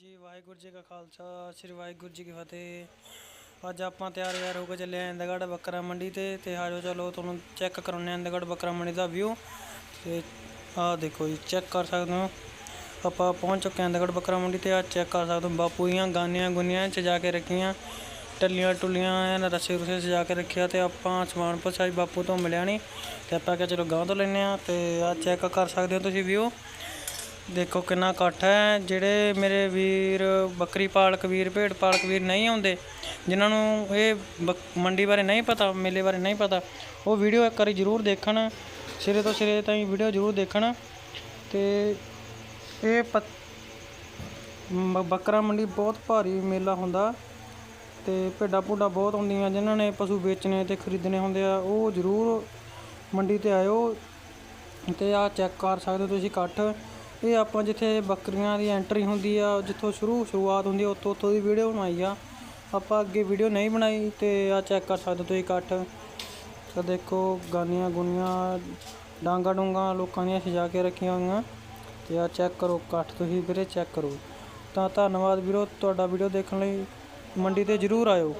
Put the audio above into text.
ਜੀ ਵਾਹਿਗੁਰੂ ਜੀ ਕਾ ਖਾਲਸਾ, ਸ੍ਰੀ ਵਾਹਿਗੁਰੂ ਜੀ ਕੀ ਫਤਿਹ। ਅੱਜ ਆਪਾਂ ਤਿਆਰ ਯਾਰ ਹੋ ਕੇ ਚੱਲੇ ਆਂ ਇੰਦਗੜ੍ਹ ਬੱਕਰਾ ਮੰਡੀ ਤੇ ਤੇ ਆਜੋ ਚਲੋ ਤੁਹਾਨੂੰ ਚੈੱਕ ਕਰਾਉਂਦੇ ਆਂ ਇੰਦਗੜ੍ਹ ਬੱਕਰਾ ਮੰਡੀ ਦਾ ਵਿਊ ਤੇ ਆਹ ਦੇਖੋ ਜੀ ਚੈੱਕ ਕਰ ਸਕਦੇ ਹੋ। ਆਪਾਂ ਪਹੁੰਚ ਚੁੱਕੇ ਆਂ ਇੰਦਗੜ੍ਹ ਬੱਕਰਾ ਮੰਡੀ ਤੇ ਆ ਚੈੱਕ ਕਰ ਸਕਦੇ ਹੋ, ਬਾਪੂ ਦੀਆਂ ਗਾਨੀਆਂ ਗੁੰਨੀਆਂ ਸਜਾ ਕੇ ਰੱਖੀਆਂ। ਟੱਲੀਆਂ ਟੁੱਲੀਆਂ ਐਨ ਰੱਸੇ ਰੁਸੇ ਸਜਾ ਕੇ ਰੱਖਿਆ ਤੇ ਆਪਾਂ ਸਮਾਨ ਪੁੱਛਿਆ ਬਾਪੂ ਤੋਂ ਮਿਲਿਆ ਨਹੀਂ ਤੇ ਆਪਾਂ ਕਿਹਾ ਚਲੋ ਗਾਂ ਤੋਂ ਲੈਨੇ ਆ ਤੇ ਆ ਚੈੱਕ ਕਰ ਸਕਦੇ ਹੋ ਤੁਸੀਂ ਵਿਊ ਦੇਖੋ ਕਿੰਨਾ ਇਕੱਠ ਹੈ। ਜਿਹੜੇ ਮੇਰੇ ਵੀਰ, ਬੱਕਰੀ ਪਾਲਕ ਵੀਰ, ਭੇਡ ਪਾਲਕ ਵੀਰ ਨਹੀਂ ਆਉਂਦੇ, ਜਿਨ੍ਹਾਂ ਨੂੰ ਇਹ ਬੱਕ- ਮੰਡੀ ਬਾਰੇ ਨਹੀਂ ਪਤਾ, ਮੇਲੇ ਬਾਰੇ ਨਹੀਂ ਪਤਾ, ਉਹ ਵੀਡੀਓ ਇੱਕ ਵਾਰੀ ਜ਼ਰੂਰ ਦੇਖਣ। ਸਿਰੇ ਤੋਂ ਸਿਰੇ ਤਾਈਂ ਵੀਡੀਓ ਜ਼ਰੂਰ ਦੇਖਣ। ਤੇ ਇਹ ਪ- ਬੱਕਰਾ ਮੰਡੀ ਬਹੁਤ ਭਾਰੀ ਮੇਲਾ ਹੁੰਦਾ। ਤੇ ਭੇਡਾਂ ਭੂਡਾਂ ਬਹੁਤ ਹੁੰਦੀਆਂ, ਜਿਨ੍ਹਾਂ ਨੇ ਪਸ਼ੂ ਵੇਚਣੇ ਤੇ ਖਰੀਦਣੇ ਹੁੰਦੇ ਆ, ਉਹ ਜ਼ਰੂਰ ਮੰਡੀ ਤੇ ਆਇਓ। ਤੇ ਆ ਚੈੱਕ ਕਰ ਸਕਦੇ ਹੋ ਤੁਸੀਂ ਇਕੱਠ। ਇਹ ਆਪਾਂ ਜਿੱਥੇ ਬੱਕਰੀਆਂ ਦੀ ਐਂਟਰੀ ਹੁੰਦੀ ਆ, ਜਿੱਥੋਂ ਸ਼ੁਰੂ ਸ਼ੁਰੂਆਤ ਹੁੰਦੀ ਆ, ਉੱਥੋਂ ਉੱਥੋਂ ਦੀ ਵੀਡੀਓ ਬਣਾਈ ਆ। ਆਪਾਂ ਅੱਗੇ ਵੀਡੀਓ ਨਹੀਂ ਬਣਾਈ ਤੇ ਆ ਚੈੱਕ ਕਰ ਸਕਦੇ ਤੁਸੀਂ ਇਕੱਠ। ਤਾਂ ਦੇਖੋ, ਗਾਨੀਆਂ ਗੁਨੀਆਂ, ਡਾਂਗਾ ਡੂੰਗਾ ਲੋਕਾਂ ਦੀਆਂ ਸਜਾ ਕੇ ਰੱਖੀਆਂ ਹੋਈਆਂ। ਤੇ ਆ ਚੈੱਕ ਕਰੋ ਇਕੱਠ ਤੁਸੀਂ ਵੀਰੇ ਚੈੱਕ ਕਰੋ। ਤਾਂ ਧੰਨਵਾਦ ਵੀਰੋ, ਤੁਹਾਡਾ ਵੀਡੀਓ ਦੇਖਣ ਲਈ। ਮੰਡੀ ਤੇ ਜ਼ਰੂਰ ਆਇਓ।